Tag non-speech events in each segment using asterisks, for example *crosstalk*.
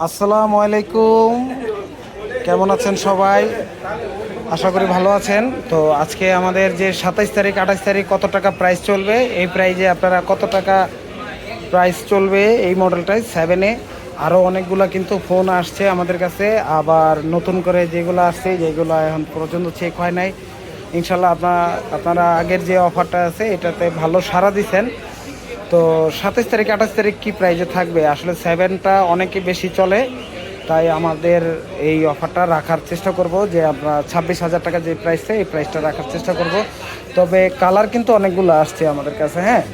আসসালামু আলাইকুম। কেমন আছেন সবাই? আশা করি ভালো আছেন। তো আজকে আমাদের যে সাতাইশ তারিখ, আঠাশ তারিখ কত টাকা প্রাইস চলবে? এই প্রাইজে আপনারা কত টাকা প্রাইস চলবে? এই মডেলটায় সেভেনে আরও অনেকগুলো কিন্তু ফোন আসছে আমাদের কাছে। আবার নতুন করে যেগুলো আসছে, যেগুলো এখন পর্যন্ত চেক হয় নাই। ইনশাল্লাহ আপনার, আপনারা আগের যে অফারটা আছে, এটাতে ভালো সাড়া দিচ্ছেন তো সাতাশ তারিখ, আঠাশ তারিখ কি প্রাইজে থাকবে? আসলে সেভেনটা অনেকে বেশি চলে, তাই আমাদের এই অফারটা রাখার চেষ্টা করব যে আমরা ছাব্বিশ হাজার টাকা যে প্রাইসটা এই প্রাইসটা রাখার চেষ্টা করব। তবে কালার কিন্তু অনেকগুলো আসছে আমাদের কাছে হ্যাঁ?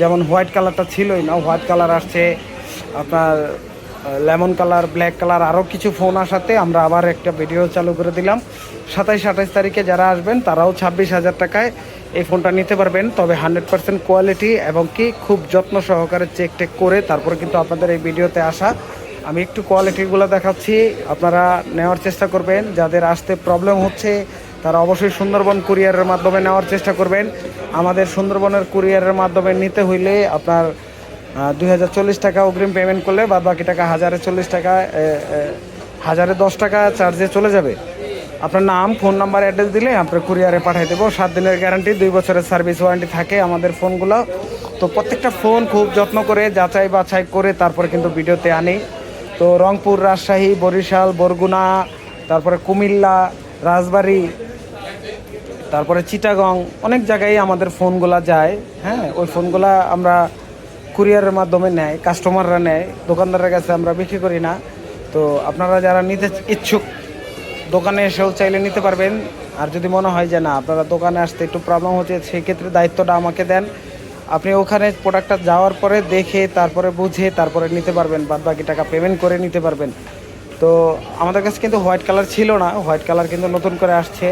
যেমন হোয়াইট কালারটা ছিলই না হোয়াইট কালার আসছে, আপনার লেমন কালার ব্ল্যাক কালার আরও কিছু ফোন আসাতে আমরা আবার একটা ভিডিও চালু করে দিলাম। সাতাইশ, আঠাইশ তারিখে যারা আসবেন, তারাও ছাব্বিশ হাজার টাকায় এই ফোনটা নিতে পারবেন, তবে হান্ড্রেড পার্সেন্ট কোয়ালিটি এবং কি খুব যত্ন সহকারে চেক টেক করে তারপরে কিন্তু আপনাদের এই ভিডিওতে আসা। আমি একটু কোয়ালিটিগুলো দেখাচ্ছি, আপনারা নেওয়ার চেষ্টা করবেন, যাদের আসতে প্রবলেম হচ্ছে তারা অবশ্যই সুন্দরবন কুরিয়ারের মাধ্যমে নেওয়ার চেষ্টা করবেন। আমাদের সুন্দরবনের কুরিয়ারের মাধ্যমে নিতে হইলে আপনার দুই হাজার চল্লিশ টাকা অগ্রিম পেমেন্ট করলে বাদ বাকি টাকা হাজারে চল্লিশ টাকা হাজারে দশ টাকা চার্জে চলে যাবে। আপনার নাম, ফোন নাম্বার, অ্যাড্রেস দিলে আপনার কুরিয়ারে পাঠিয়ে দেবো। সাত দিনের গ্যারান্টি দুই বছরের সার্ভিস ওয়ারেন্টি থাকে আমাদের ফোনগুলো। তো প্রত্যেকটা ফোন খুব যত্ন করে, যাচাই বাছাই করে তারপরে কিন্তু ভিডিওতে আনি। তো রংপুর, রাজশাহী, বরিশাল, বরগুনা, তারপরে কুমিল্লা, রাজবাড়ি, তারপরে চিটাগং, অনেক জায়গায় আমাদের ফোনগুলা যায়। হ্যাঁ ওই ফোনগুলা আমরা কুরিয়ারের মাধ্যমে নেয় কাস্টমাররা নেয়, দোকানদারের কাছে আমরা বিক্রি করি না। তো আপনারা যারা নিতে ইচ্ছুক দোকানে এসেও চাইলে নিতে পারবেন। আর যদি মনে হয় যে না, আপনারা দোকানে আসতে একটু প্রবলেম হচ্ছে, সেক্ষেত্রে দায়িত্বটা আমাকে দেন। আপনি ওখানে প্রোডাক্টটা যাওয়ার পরে দেখে, তারপরে বুঝে, তারপরে নিতে পারবেন। বাদ বাকি টাকা পেমেন্ট করে নিতে পারবেন। তো আমাদের কাছে কিন্তু হোয়াইট কালার ছিল না। হোয়াইট কালার কিন্তু নতুন করে আসছে।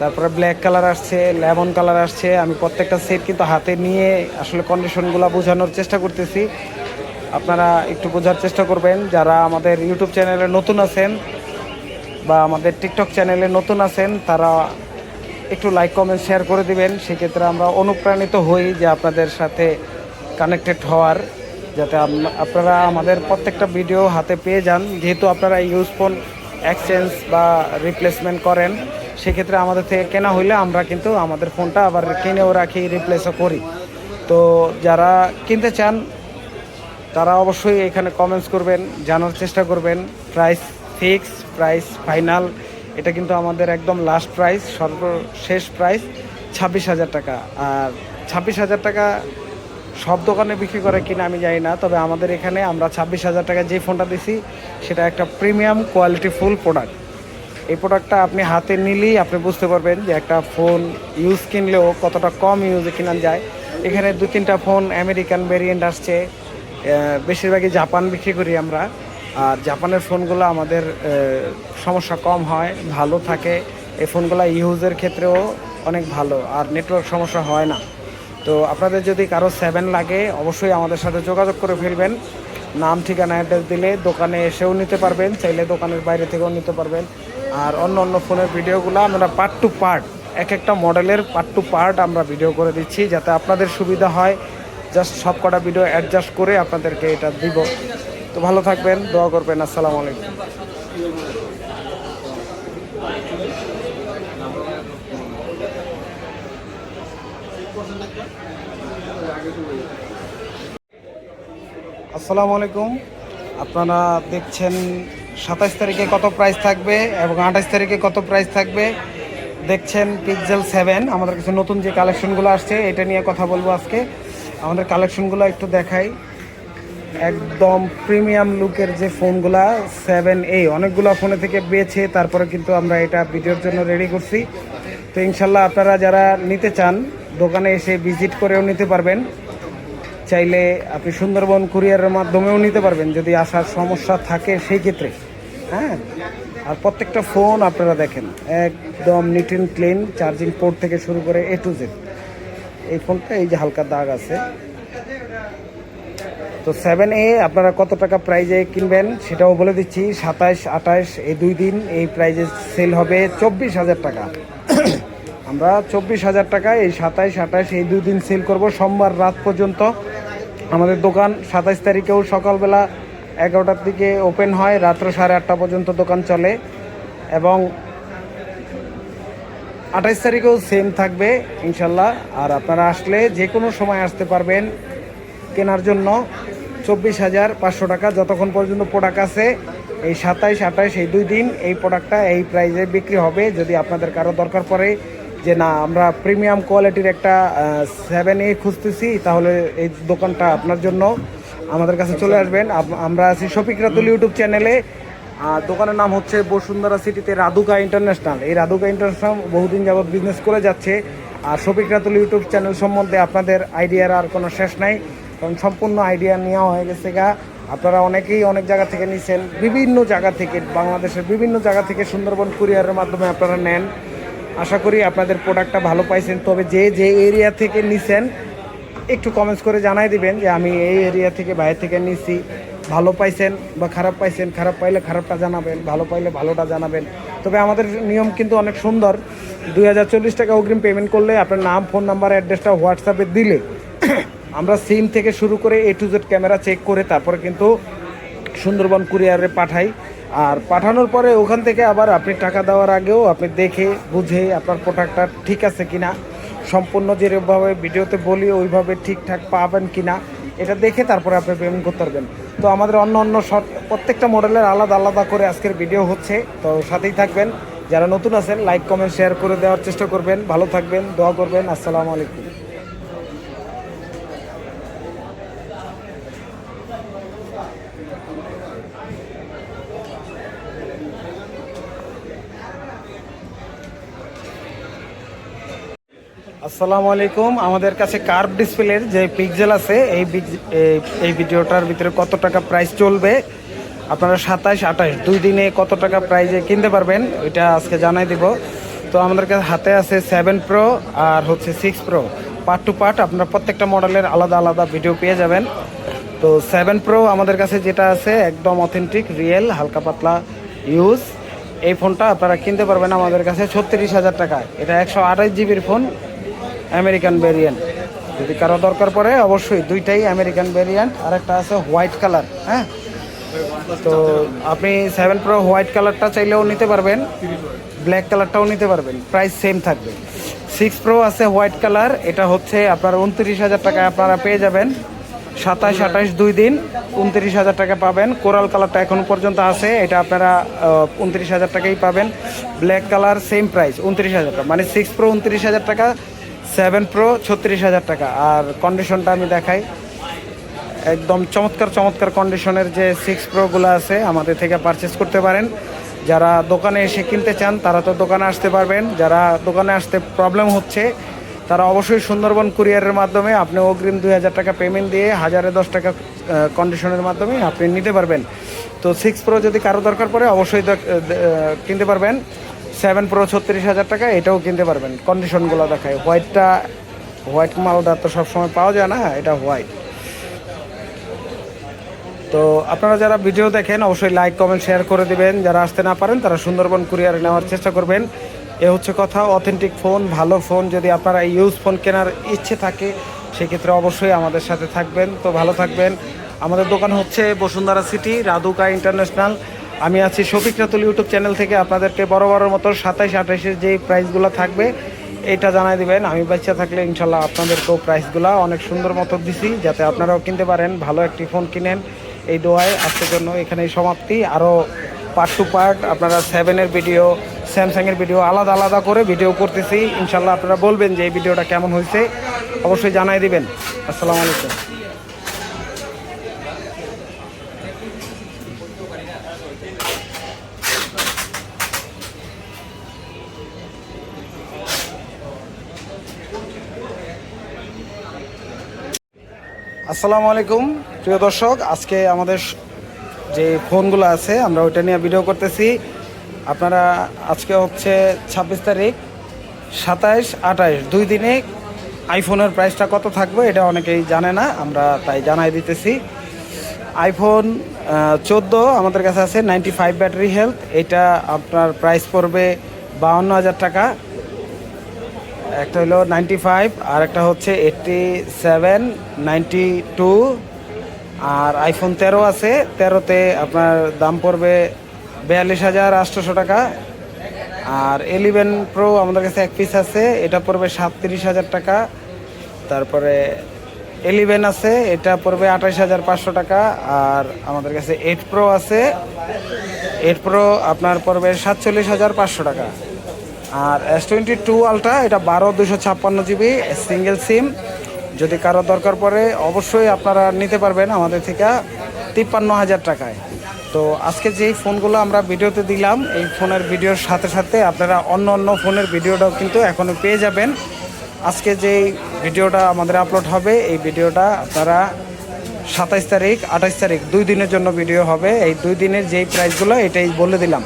তারপরে ব্ল্যাক কালার আসছে লেমন কালার আসছে। আমি প্রত্যেকটা সেট কিন্তু হাতে নিয়ে আসলে কন্ডিশনগুলো বোঝানোর চেষ্টা করতেছি। আপনারা একটু বোঝার চেষ্টা করবেন। যারা আমাদের ইউটিউব চ্যানেলে নতুন আছেন বা আমাদের টিকটক চ্যানেলে নতুন আছেন, তারা একটু লাইক কমেন্ট শেয়ার করে দিবেন। সেক্ষেত্রে আমরা অনুপ্রাণিত হই যে আপনাদের সাথে কানেক্টেড হওয়ার, যাতে আপনারা আমাদের প্রত্যেকটা ভিডিও হাতে পেয়ে যান। যেহেতু আপনারা ইউজ ফোন এক্সচেঞ্জ বা রিপ্লেসমেন্ট করেন, সেক্ষেত্রে আমাদের থেকে কেনা হইলে আমরা কিন্তু আমাদের ফোনটা আবার কিনেও রাখি রিপ্লেসও করি। তো যারা কিনতে চান, তারা অবশ্যই এখানে কমেন্টস করবেন, জানার চেষ্টা করবেন। Price fix price, final. এটা কিন্তু আমাদের একদম লাস্ট প্রাইস সর্বশেষ প্রাইস ছাব্বিশ হাজার টাকা। আর ছাব্বিশ হাজার টাকা সব দোকানে বিক্রি করে কিনা আমি জানি না, তবে আমাদের এখানে আমরা ছাব্বিশ হাজার টাকা যে ফোনটা দিছি, সেটা একটা প্রিমিয়াম কোয়ালিটি ফুল প্রোডাক্ট এই প্রোডাক্টটা আপনি হাতে নিলেই আপনি বুঝতে পারবেন যে একটা ফোন ইউজ কিনলেও কতটা কম ইউজে কিনা যায়। এখানে দু তিনটা ফোন আমেরিকান ভেরিয়েন্ট আসছে বেশিরভাগই জাপান বিক্রি করি আমরা। আর জাপানের ফোনগুলো আমাদের সমস্যা কম হয়, ভালো থাকে। এই ফোনগুলো ইউজের ক্ষেত্রেও অনেক ভালো, আর নেটওয়ার্ক সমস্যা হয় না। তো আপনাদের যদি কারও সেভেন লাগে, অবশ্যই আমাদের সাথে যোগাযোগ করে ফেলবেন। নাম, ঠিকানা অ্যাড্রেস দিলে দোকানে এসেও নিতে পারবেন, চাইলে দোকানের বাইরে থেকেও নিতে পারবেন। আর অন্য অন্য ফোনের ভিডিওগুলো আমরা পার্ট টু পার্ট এক একটা মডেলের পার্ট টু পার্ট আমরা ভিডিও করে দিচ্ছি, যাতে আপনাদের সুবিধা হয়। জাস্ট সব কটা ভিডিও অ্যাডজাস্ট করে আপনাদেরকে এটা দিব। তো ভালো থাকবেন, দোয়া করবেন, আসসালামু আলাইকুম। আসসালামু আলাইকুম। আপনারা দেখছেন সাতাশ তারিখে কত প্রাইস থাকবে এবং আঠাশ তারিখে কত প্রাইস থাকবে? দেখছেন পিক্সেল সেভেন আমাদের কিছু নতুন যে কালেকশনগুলো আসছে, এটা নিয়ে কথা বলব আজকে। আমাদের কালেকশনগুলো একটু দেখাই। একদম প্রিমিয়াম লুকের যে ফোনগুলা সেভেন এ অনেকগুলো ফোনে থেকে বেছে তারপরে কিন্তু আমরা এটা ভিডিওর জন্য রেডি করছি। তো ইনশাল্লাহ আপনারা যারা নিতে চান, দোকানে এসে ভিজিট করেও নিতে পারবেন। চাইলে আপনি সুন্দরবন কুরিয়ারের মাধ্যমেও নিতে পারবেন, যদি আসার সমস্যা থাকে সেই ক্ষেত্রে। হ্যাঁ? আর প্রত্যেকটা ফোন আপনারা দেখেন, একদম neat and clean charging port থেকে শুরু করে এ টু জেড এই ফোনটা এই যে হালকা দাগ আছে। তো সেভেন এ আপনারা কত টাকা প্রাইজে কিনবেন সেটাও বলে দিচ্ছি সাতাইশ আঠাইশ এই দুই দিন এই প্রাইজে সেল হবে চব্বিশ হাজার টাকা। *coughs* আমরা চব্বিশ হাজার টাকা এই সাতাইশ আঠাইশ এই দুই দিন সেল করব সোমবার রাত পর্যন্ত। আমাদের দোকান সাতাইশ তারিখেও সকালবেলা এগারোটার দিকে ওপেন হয়, রাত্র সাড়ে আটটা পর্যন্ত দোকান চলে এবং আঠাইশ তারিখেও সেম থাকবে ইনশাল্লাহ। আর আপনারা আসলে যে কোনো সময় আসতে পারবেন কেনার জন্য। চব্বিশ হাজার পাঁচশো টাকা। যতক্ষণ পর্যন্ত প্রোডাক্ট আছে, এই সাতাইশ, আঠাইশ, এই দুই দিন এই প্রোডাক্টটা এই প্রাইজে বিক্রি হবে। যদি আপনাদের কারও দরকার পড়ে যে না, আমরা প্রিমিয়াম কোয়ালিটির একটা সেভেন এ খুঁজতেছি, তাহলে এই দোকানটা আপনার জন্য আমাদের কাছে চলে আসবেন। আমরা আছি শফিক রাতুল ইউটিউব চ্যানেলে। আর দোকানের নাম হচ্ছে বসুন্ধরা সিটিতে রাধুকা ইন্টারন্যাশনাল। এই রাধুকা ইন্টারন্যাশনাল বহুদিন যাবৎ বিজনেস করে যাচ্ছে। আর শফিক রাতুল ইউটিউব চ্যানেল সম্বন্ধে আপনাদের আইডিয়ার আর কোনো শেষ নাই। কারণ সম্পূর্ণ আইডিয়া নেওয়া হয়ে গেছে গা। আপনারা অনেকেই অনেক জায়গা থেকে নিছেন, বিভিন্ন জায়গা থেকে, বাংলাদেশের বিভিন্ন জায়গা থেকে সুন্দরবন কুরিয়ারের মাধ্যমে আপনারা নেন। আশা করি আপনাদের প্রোডাক্টটা ভালো পাইছেন। তবে যে যে এরিয়া থেকে নিছেন, একটু কমেন্টস করে জানাই দিবেন যে আমি এই এরিয়া থেকে বাইরে থেকে নিছি। ভালো পাইছেন বা খারাপ পাইছেন? খারাপ পাইলে খারাপটা জানাবেন, ভালো পাইলে ভালোটা জানাবেন। তবে আমাদের নিয়ম কিন্তু অনেক সুন্দর। দুই হাজার চল্লিশ টাকা অগ্রিম পেমেন্ট করলে আপনার নাম ফোন নাম্বার অ্যাড্রেসটা হোয়াটসঅ্যাপে দিলে। আমরা সিম থেকে শুরু করে A to Z camera check করে তারপরে কিন্তু সুন্দরবন কুরিয়ারে পাঠাই। আর পাঠানোর পরে ওখান থেকে আবার আপনি টাকা দেওয়ার আগেও আপনি দেখে, বুঝে আপনার প্রোডাক্টটা ঠিক আছে কিনা, সম্পূর্ণ যেভাবে ভিডিওতে বলি ওইভাবে ঠিকঠাক পাবেন কিনা, এটা দেখে তারপরে আপনি পেমেন্ট করতে পারবেন। তো আমাদের অন্য অন্য শর্ট প্রত্যেকটা মডেলের আলাদা আলাদা করে আজকের ভিডিও হচ্ছে। তো সাথেই থাকবেন। যারা নতুন আছেন লাইক কমেন্ট শেয়ার করে দেওয়ার চেষ্টা করবেন। ভালো থাকবেন, দোয়া করবেন। আসসালামু আলাইকুম। আসসালামু আলাইকুম। আমাদের কাছে কার্ভ ডিসপ্লের যে পিকজেল আছে, এই এই ভিডিওটার ভিতরে কত টাকা প্রাইস চলবে? আপনারা সাতাশ আঠাশ দুই দিনে কত টাকা প্রাইজে কিনতে পারবেন, ওইটা আজকে জানাই দিব। তো আমাদের কাছে হাতে আছে সেভেন প্রো আর হচ্ছে six pro part two part আপনারা প্রত্যেকটা মডেলের আলাদা আলাদা ভিডিও পেয়ে যাবেন। তো সেভেন প্রো আমাদের কাছে যেটা আছে, একদম অথেন্টিক রিয়েল হালকা পাতলা ইউজ এই ফোনটা আপনারা কিনতে পারবেন আমাদের কাছে ছত্রিশ হাজার টাকা। এটা একশো আঠাশ জিবির ফোন আমেরিকান ভেরিয়েন্ট যদি কারও দরকার পড়ে, অবশ্যই দুইটাই আমেরিকান ভেরিয়েন্ট আর একটা আছে হোয়াইট কালার হ্যাঁ? তো আপনি সেভেন প্রো হোয়াইট কালারটা চাইলেও নিতে পারবেন ব্ল্যাক কালারটাও নিতে পারবেন প্রাইস সেম থাকবে। সিক্স প্রো আছে হোয়াইট কালার এটা হচ্ছে আপনার উনত্রিশ হাজার টাকায় আপনারা পেয়ে যাবেন। সাতাশ, আঠাশ, দুই দিন উনত্রিশ হাজার টাকা পাবেন। কোরাল কালারটা এখনও পর্যন্ত আছে, এটা আপনারা উনত্রিশ হাজার টাকাই পাবেন। ব্ল্যাক কালার সেম প্রাইস উনত্রিশ হাজার টাকা। মানে সিক্স প্রো উনত্রিশ হাজার টাকা সেভেন প্রো, ছত্রিশ হাজার টাকা। আর কন্ডিশনটা আমি দেখাই। একদম চমৎকার চমৎকার কন্ডিশনের যে সিক্স প্রোগুলো আছে, আমাদের থেকে পারচেস করতে পারেন। যারা দোকানে এসে কিনতে চান, তারা তো দোকানে আসতে পারবেন। যারা দোকানে আসতে প্রবলেম হচ্ছে, তারা অবশ্যই সুন্দরবন কুরিয়ারের মাধ্যমে আপনি অগ্রিম দুই হাজার টাকা পেমেন্ট দিয়ে হাজারে দশ টাকা কন্ডিশনের মাধ্যমে আপনি নিতে পারবেন। তো সিক্স প্রো যদি কারও দরকার পড়ে, অবশ্যই কিনতে পারবেন। সেভেন প্রো ছত্রিশ হাজার টাকা, এটাও কিনতে পারবেন। কন্ডিশনগুলো দেখায়। হোয়াইটটা হোয়াইট মালটা তো সবসময় পাওয়া যায় না এটা হোয়াইট তো আপনারা যারা ভিডিও দেখেন, অবশ্যই লাইক কমেন্ট শেয়ার করে দিবেন। যারা আসতে না পারেন, তারা সুন্দরবন কুরিয়ারে নেওয়ার চেষ্টা করবেন। এ হচ্ছে কথা অথেন্টিক ফোন ভালো ফোন যদি আপনারা ইউজ ফোন কেনার ইচ্ছে থাকে, সেক্ষেত্রে অবশ্যই আমাদের সাথে থাকবেন। তো ভালো থাকবেন। আমাদের দোকান হচ্ছে বসুন্ধরা সিটি রাধুকা ইন্টারন্যাশনাল আমি আছি শফিক রাতুল ইউটিউব চ্যানেল থেকে। আপনাদেরকে বড় বড় মতো সাতাইশ, আঠাইশের যে প্রাইসগুলো থাকবে, এটা জানাই দিবেন। আমি বাচ্চা থাকলে ইনশাল্লাহ আপনাদেরকেও প্রাইসগুলো অনেক সুন্দর মতো দিছি, যাতে আপনারাও কিনতে পারেন, ভালো একটি ফোন কিনেন। এই দোয়ায় আজকের জন্য এখানেই সমাপ্তি। আরও পার্ট টু পার্ট আপনারা সেভেনের ভিডিও স্যামসাংয়ের ভিডিও আলাদা আলাদা করে ভিডিও করতেছি। ইনশাল্লাহ আপনারা বলবেন যে এই ভিডিওটা কেমন হয়েছে। অবশ্যই জানাই দিবেন। আসসালামু আলাইকুম। আসসালামু আলাইকুম। প্রিয় দর্শক, আজকে আমাদের যে ফোনগুলো আছে, আমরা ওইটা নিয়ে ভিডিও করতেছি। আপনারা আজকে হচ্ছে ছাব্বিশ তারিখ, সাতাইশ, আঠাইশ, দুই দিনে আইফোনের প্রাইসটা কত থাকবে এটা অনেকেই জানে না, আমরা তাই জানাই দিতেছি। আইফোন চোদ্দ, আমাদের কাছে আছে নাইনটি ফাইভ ব্যাটারি হেলথ, এটা আপনার প্রাইস পড়বে বাউন্ন হাজার টাকা। একটা হলো নাইনটি ফাইভ আর একটা হচ্ছে এইটটি সেভেন নাইনটি টু আর আইফোন তেরো আছে। তেরোতে আপনার দাম পড়বে বিয়াল্লিশ হাজার আটশোশো টাকা। আর এলিভেন প্রো আমাদের কাছে এক পিস আছে, এটা পড়বে সাতত্রিশ হাজার টাকা। তারপরে এলিভেন আছে, এটা পড়বে আঠাশ হাজার পাঁচশো টাকা। আর আমাদের কাছে এইট প্রো আছে। এইট প্রো আপনার পড়বে সাতচল্লিশ হাজার পাঁচশো টাকা। আর এস টোয়েন্টি টু আলট্রা এটা বারো দুশো ছাপ্পান্ন জিবি সিঙ্গেল সিম যদি কারও দরকার পড়ে, অবশ্যই আপনারা নিতে পারবেন আমাদের থেকে তিপ্পান্ন হাজার টাকায়। তো আজকে যেই ফোনগুলো আমরা ভিডিওতে দিলাম, এই ফোনের ভিডিওর সাথে সাথে আপনারা অন্য অন্য ফোনের ভিডিওটাও কিন্তু এখনও পেয়ে যাবেন। আজকে যেই ভিডিওটা আমাদের আপলোড হবে, এই ভিডিওটা আপনারা সাতাইশ তারিখ, আঠাইশ তারিখ, দুই দিনের জন্য ভিডিও হবে। এই দুই দিনের যেই প্রাইসগুলো এটাই বলে দিলাম।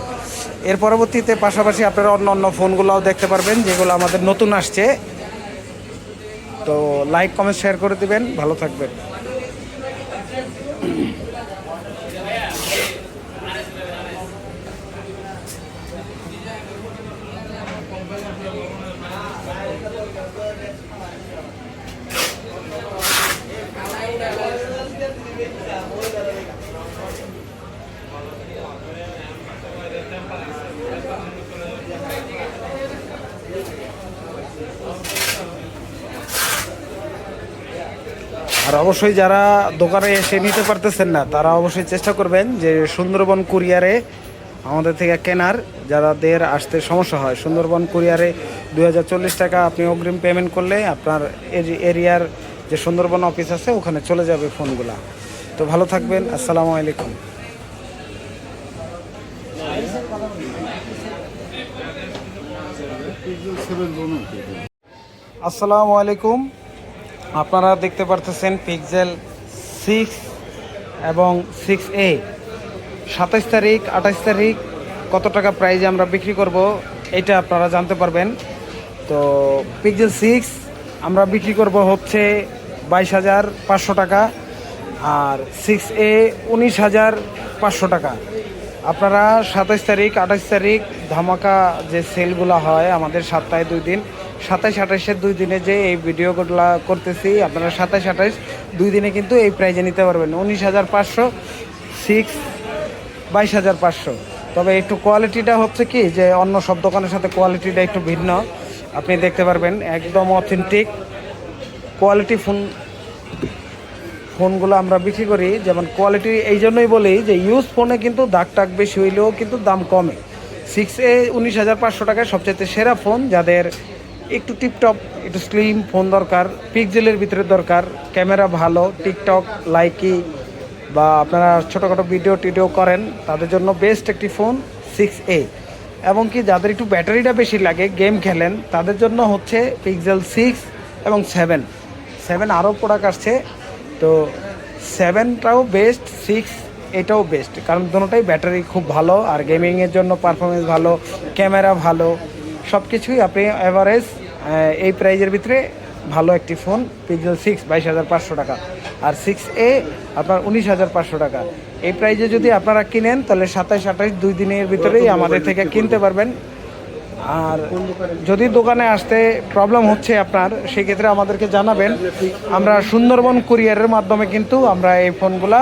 এর পরবর্তীতে পাশাপাশি আপনারা অন্য অন্য ফোনগুলোও দেখতে পারবেন, যেগুলো আমাদের নতুন আসছে। তো লাইক কমেন্ট শেয়ার করে দিবেন। ভালো থাকবেন। অবশ্যই যারা দোকানে এসে নিতে পারতেছেন না তারা অবশ্যই চেষ্টা করবেন যে সুন্দরবন কুরিয়ারে আমাদের থেকে কেনার যাদের আসতে সমস্যা হয়। সুন্দরবন কুরিয়ারে দুই হাজার চল্লিশ টাকা আপনি অগ্রিম পেমেন্ট করলে আপনার এরিয়ার যে সুন্দরবন অফিস আছে ওখানে চলে যাবে ফোনগুলা। তো ভালো থাকবেন আসসালামু আলাইকুম। আসসালামু আলাইকুম। আপনারা দেখতে পারতেছেন পিক্সেল সিক্স এবং সিক্স এ সাতাইশ তারিখ, আঠাইশ তারিখ, কত টাকা প্রাইজে আমরা বিক্রি করব, এটা আপনারা জানতে পারবেন। তো পিক্সেল সিক্স আমরা বিক্রি করব হচ্ছে বাইশ হাজার পাঁচশো টাকা, আর সিক্স এ উনিশ হাজার পাঁচশো টাকা। আপনারা সাতাইশ তারিখ আঠাশ তারিখ ধামাকা যে সেলগুলো হয় আমাদের সপ্তাহে দুই দিন সাতাইশ আঠাশের দুই দিনে যে এই ভিডিওগুলো করতেছি, আপনারা সাতাইশ আঠাশ দুই দিনে কিন্তু এই প্রাইজে নিতে পারবেন। উনিশ হাজার পাঁচশো সিক্স বাইশ হাজার পাঁচশো। তবে একটু কোয়ালিটিটা হচ্ছে কি, যে অন্য সব দোকানের সাথে কোয়ালিটিটা একটু ভিন্ন। আপনি দেখতে পারবেন, একদম অথেন্টিক কোয়ালিটি ফোন ফোনগুলো আমরা বিক্রি করি। যেমন কোয়ালিটি এই জন্যই বলি যে ইউজ ফোনে কিন্তু দাগ টাগ বেশি হইলেও কিন্তু দাম কমে। সিক্স এ উনিশ হাজার পাঁচশো টাকায় সবচেয়ে সেরা ফোন যাদের একটু টিপটপ, একটু স্লিম, ফোন দরকার পিকজেলের ভিতরে দরকার, ক্যামেরা ভালো, টিকটক, লাইকি, বা আপনারা ছোটোখাটো ভিডিও টিডিও করেন, তাদের জন্য বেস্ট একটি ফোন, সিক্স এ। এবং কি যাদের একটু ব্যাটারিটা বেশি লাগে, গেম খেলেন, তাদের জন্য হচ্ছে পিক্সেল সিক্স এবং সেভেন। সেভেন আরও প্রোডাক্ট আসছে, তো সেভেনটাও বেস্ট সিক্স এটাও বেস্ট কারণ দুটোটাই ব্যাটারি খুব ভালো, আর গেমিংয়ের জন্য পারফরমেন্স ভালো, ক্যামেরা ভালো সব কিছুই আপনি অ্যাভারেজ এই প্রাইজের ভিতরে ভালো একটি ফোন পিক্সেল সিক্স বাইশ হাজার পাঁচশো টাকা। আর সিক্স এ আপনার উনিশ হাজার পাঁচশো টাকা। এই প্রাইজে যদি আপনারা কিনেন তাহলে সাতাইশ আঠাইশ দুই দিনের ভিতরেই আমাদের থেকে কিনতে পারবেন। আর যদি দোকানে আসতে প্রবলেম হচ্ছে আপনার সেক্ষেত্রে আমাদেরকে জানাবেন। আমরা সুন্দরবন কুরিয়ারের মাধ্যমে কিন্তু আমরা এই ফোনগুলা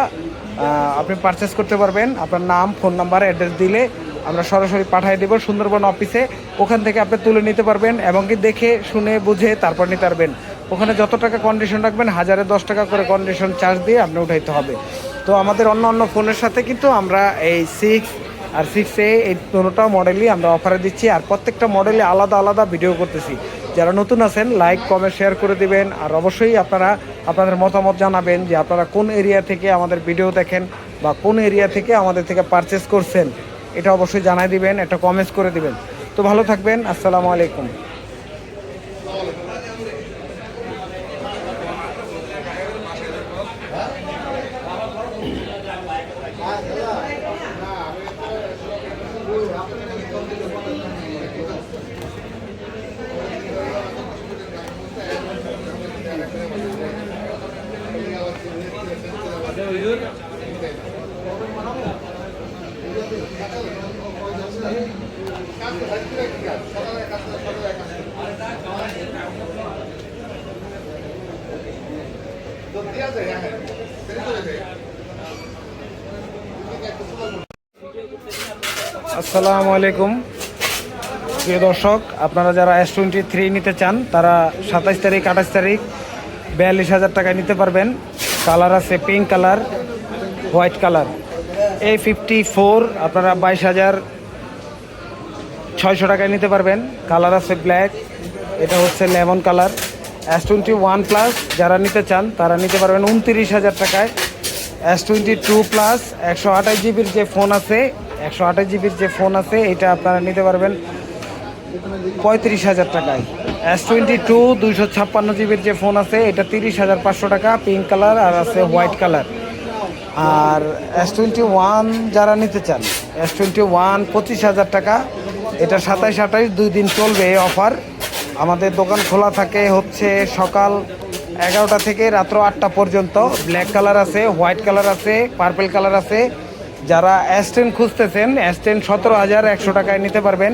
আপনি পারচেস করতে পারবেন। আপনার নাম ফোন নাম্বার অ্যাড্রেস দিলে আমরা সরাসরি পাঠিয়ে দেবো সুন্দরবন অফিসে। ওখান থেকে আপনি তুলে নিতে পারবেন এবং কি দেখে, শুনে, বুঝে তারপর নিতে পারবেন। ওখানে যত টাকা কন্ডিশন রাখবেন, হাজারে দশ টাকা করে কন্ডিশন চার্জ দিয়ে আপনি উঠাইতে হবে। তো আমাদের অন্য অন্য ফোনের সাথে কিন্তু আমরা এই সিক্স আর সিক্স এ এই দুটোটা মডেলই আমরা অফারে দিচ্ছি। আর প্রত্যেকটা মডেলে আলাদা আলাদা ভিডিও করতেছি। যারা নতুন আছেন লাইক কমেন্ট শেয়ার করে দিবেন। আর অবশ্যই আপনারা আপনাদের মতামত জানাবেন যে আপনারা কোন এরিয়া থেকে আমাদের ভিডিও দেখেন বা কোন এরিয়া থেকে আমাদের থেকে পারচেস করছেন। এটা অবশ্যই জানাই দিবেন একটা কমেন্টস করে দিবেন। তো ভালো থাকবেন আসসালামু আলাইকুম। আসসালামু আলাইকুম। প্রিয় দর্শক, আপনারা যারা এস টোয়েন্টি থ্রি নিতে চান, তারা সাতাশ তারিখ, আঠাশ তারিখ বিয়াল্লিশ হাজার টাকায় নিতে পারবেন। কালার আছে pink colour white colour A fifty four আপনারা বাইশ হাজার ছয়শো টাকায় নিতে পারবেন। কালার আছে ব্ল্যাক এটা হচ্ছে lemon colour S twenty one plus যারা নিতে চান, তারা নিতে পারবেন উনত্রিশ হাজার টাকায়। এস টোয়েন্টি টু প্লাস একশো আঠাশ জিবির যে ফোন আছে, একশো আঠাশ জিবির যে ফোন আছে, এটা আপনারা নিতে পারবেন পঁয়ত্রিশ হাজার টাকায়। এস টোয়েন্টি টু দুইশো ছাপ্পান্ন জিবির যে ফোন আছে, এটা তিরিশ হাজার পাঁচশো টাকা পিঙ্ক কালার আর আছে হোয়াইট কালার আর এস টোয়েন্টি ওয়ান যারা নিতে চান এস টোয়েন্টি ওয়ান পঁচিশ হাজার টাকা। এটা সাতাইশ আঠাইশ, দুই দিন চলবে এই অফার। আমাদের দোকান খোলা থাকে হচ্ছে সকাল এগারোটা থেকে রাত্র আটটা পর্যন্ত। ব্ল্যাক কালার আছে হোয়াইট কালার আছে পার্পেল কালার আছে। যারা এস টেন খুঁজতেছেন এস টেন সতেরো হাজার একশো টাকায় নিতে পারবেন।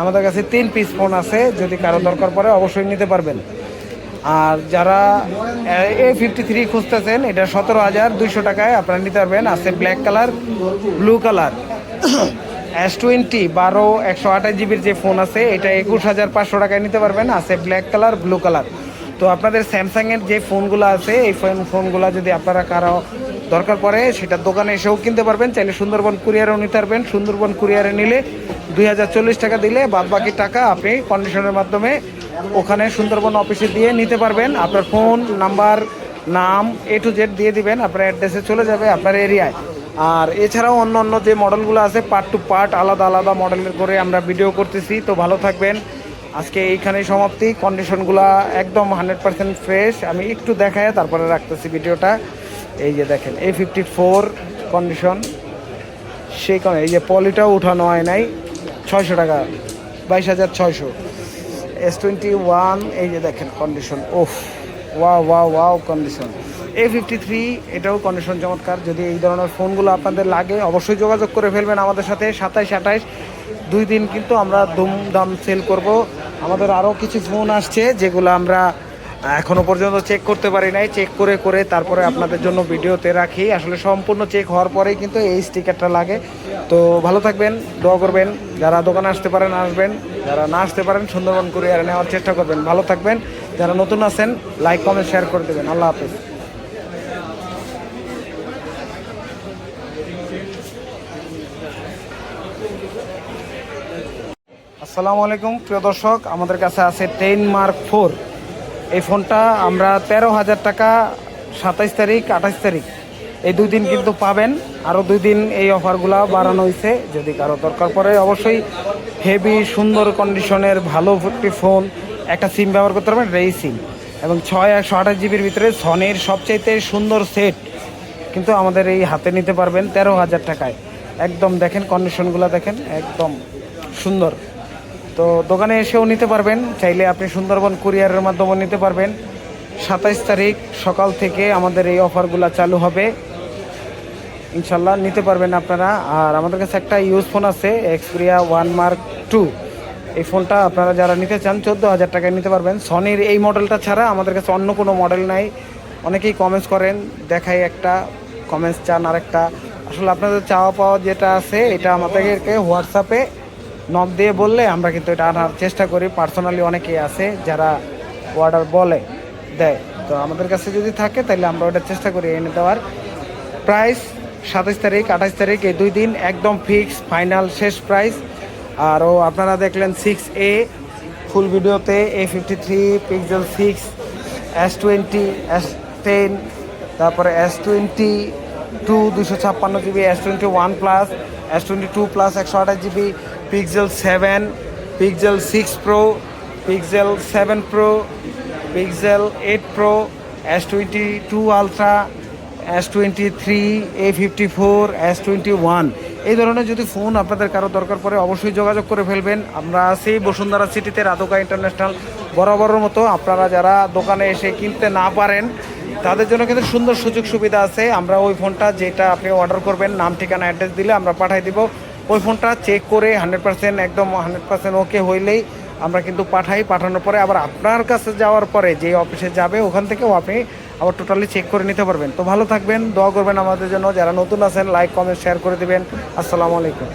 আমাদের কাছে তিন পিস ফোন আছে, যদি কারও দরকার পড়ে অবশ্যই নিতে পারবেন। আর যারা, এ ফিফটি থ্রি খুঁজতেছেন, এটা সতেরো হাজার দুইশো টাকায় আপনারা নিতে পারবেন। আছে black colour blue colour S twenty বারো, একশো আঠাশ জিবির যে ফোন আছে, এটা একুশ হাজার পাঁচশো টাকায় নিতে পারবেন। আছে ব্ল্যাক কালার ব্লু কালার তো আপনাদের স্যামসাংয়ের যে ফোনগুলো আছে, এই ফোন ফোনগুলো যদি আপনারা কারও দরকার পড়ে, সেটা দোকানে এসেও কিনতে পারবেন। চাইলে সুন্দরবন কুরিয়ারেও নিতে পারবেন। সুন্দরবন কুরিয়ারে নিলে দুই হাজার চল্লিশ টাকা দিলে বাদ বাকি টাকা আপনি কন্ডিশনের মাধ্যমে ওখানে সুন্দরবন অফিসে দিয়ে নিতে পারবেন। আপনার ফোন নাম্বার নাম এ টু জেড দিয়ে দিবেন। আপনার অ্যাড্রেসে চলে যাবে আপনার এরিয়ায় আর এছাড়াও অন্য অন্য যে মডেলগুলো আছে পার্ট টু পার্ট আলাদা আলাদা মডেলের করে আমরা ভিডিও করতেছি। তো ভালো থাকবেন। আজকে এইখানে সমাপ্তি। কন্ডিশনগুলো একদম হান্ড্রেড পার্সেন্ট ফ্রেশ আমি একটু দেখায় তারপরে রাখতেছি ভিডিওটা এই যে দেখেন এ ফিফটি ফোর কন্ডিশন সেই কারণে এই যে পলিটাও উঠানো হয় নাই। ছয়শো টাকা। বাইশ হাজার ছয়শো। এস টোয়েন্টি ওয়ান এই যে দেখেন কন্ডিশন ওফ ওয়া ওয়া wow condition A fifty three এটাও কন্ডিশন চমৎকার। যদি এই ধরনের ফোনগুলো আপনাদের লাগে, অবশ্যই যোগাযোগ করে ফেলবেন আমাদের সাথে, সাতাইশ আঠাইশ। দুই দিন কিন্তু আমরা দুমদাম সেল করব। আমাদের আরও কিছু ফোন আসছে, যেগুলো আমরা এখনও পর্যন্ত চেক করতে পারি নাই। চেক করে করে তারপরে আপনাদের জন্য ভিডিওতে রাখি। আসলে সম্পূর্ণ চেক হওয়ার পরেই কিন্তু এই স্টিকারটা লাগে। তো ভালো থাকবেন, দোয়া করবেন। যারা দোকানে আসতে পারেন, আসবেন। যারা না আসতে পারেন, সুন্দরবন কুরিয়ারে নেওয়ার চেষ্টা করবেন। ভালো থাকবেন। যারা নতুন আছেন লাইক কমেন্ট শেয়ার করে দেবেন। আল্লাহ হাফেজ। আসসালামু আলাইকুম, প্রিয় দর্শক। আমাদের কাছে আছে টেন মার্ক ফোর। এই ফোনটা আমরা তেরো হাজার টাকা, সাতাইশ তারিখ আঠাশ তারিখ। এই দুই দিন কিন্তু পাবেন। আরও দুই দিন এই অফারগুলো বাড়ানো হয়েছে। যদি কারও দরকার পড়ে, অবশ্যই হেভি সুন্দর কন্ডিশনের ভালো একটি ফোন, একটা সিম ব্যবহার করতে পারবেন, রেই সিম। এবং ছয় একশো আঠাশ জিবির ভিতরে সনের সবচাইতে সুন্দর সেট কিন্তু আমাদের এই হাতে নিতে পারবেন তেরো হাজার টাকায়। একদম দেখেন, কন্ডিশনগুলো দেখেন, একদম সুন্দর। তো দোকানে এসেও নিতে পারবেন। চাইলে আপনি সুন্দরবন কুরিয়ারের মাধ্যমে নিতে পারবেন। সাতাইশ তারিখ সকাল থেকে আমাদের এই অফারগুলো চালু হবে। ইনশাল্লাহ নিতে পারবেন আপনারা। আর আমাদের কাছে একটা ইউজ ফোন আছে এক্সপিরিয়া ওয়ান মার্ক টু এই ফোনটা আপনারা যারা নিতে চান, চোদ্দ হাজার টাকায় নিতে পারবেন। সনির এই মডেলটা ছাড়া আমাদের কাছে অন্য কোনো মডেল নাই। অনেকেই কমেন্টস করেন, দেখাই একটা কমেন্টস চান আরেকটা। আসলে আপনাদের চাওয়া পাওয়া যেটা আছে, এটা আমাদেরকে হোয়াটসঅ্যাপে নক দিয়ে বললে আমরা কিন্তু এটা আনার চেষ্টা করি। পার্সোনালি অনেকেই আছে যারা অর্ডার বলে, দেয়। তো আমাদের কাছে যদি থাকে, তাহলে আমরা ওটা চেষ্টা করি এনে দেওয়ার। প্রাইস সাতাশ তারিখ আঠাশ তারিখ, এই দুই দিন একদম ফিক্স ফাইনাল শেষ প্রাইস আরও আপনারা দেখলেন সিক্স এ ফুল ভিডিওতে A fifty three pixel six S twenty S ten তারপরে এস টোয়েন্টি টু দুশো ছাপ্পান্ন GB S twenty one plus S twenty two plus একশো আঠাশ GB pixel seven pixel six pro pixel seven pro pixel eight pro S twenty two ultra S twenty three A fifty four S twenty one এই ধরনের যদি phone আপনাদের কারও দরকার পড়ে, অবশ্যই যোগাযোগ করে ফেলবেন। আমরা আছি বসুন্ধরা সিটিতে রাধুকা ইন্টারন্যাশনাল বরাবরের মতো। আপনারা যারা দোকানে এসে কিনতে না পারেন, তাদের জন্য কিন্তু সুন্দর সুযোগ সুবিধা আছে। আমরা ওই ফোনটা যেটা আপনি অর্ডার করবেন, নাম, ঠিকানা অ্যাড্রেস দিলে আমরা পাঠাই দিব। ওই ফোনটা চেক করে হান্ড্রেড পার্সেন্ট একদম হান্ড্রেড পার্সেন্ট ওকে হইলেই আমরা কিন্তু পাঠাই। পাঠানোর পরে আবার আপনার কাছে যাওয়ার পরে যে অফিসে যাবে, ওখান থেকেও আপনি আবার টোটালি চেক করে নিতে পারবেন। তো ভালো থাকবেন, দোয়া করবেন আমাদের জন্য। যারা নতুন আছেন লাইক কমেন্ট শেয়ার করে দেবেন। আসসালামু আলাইকুম।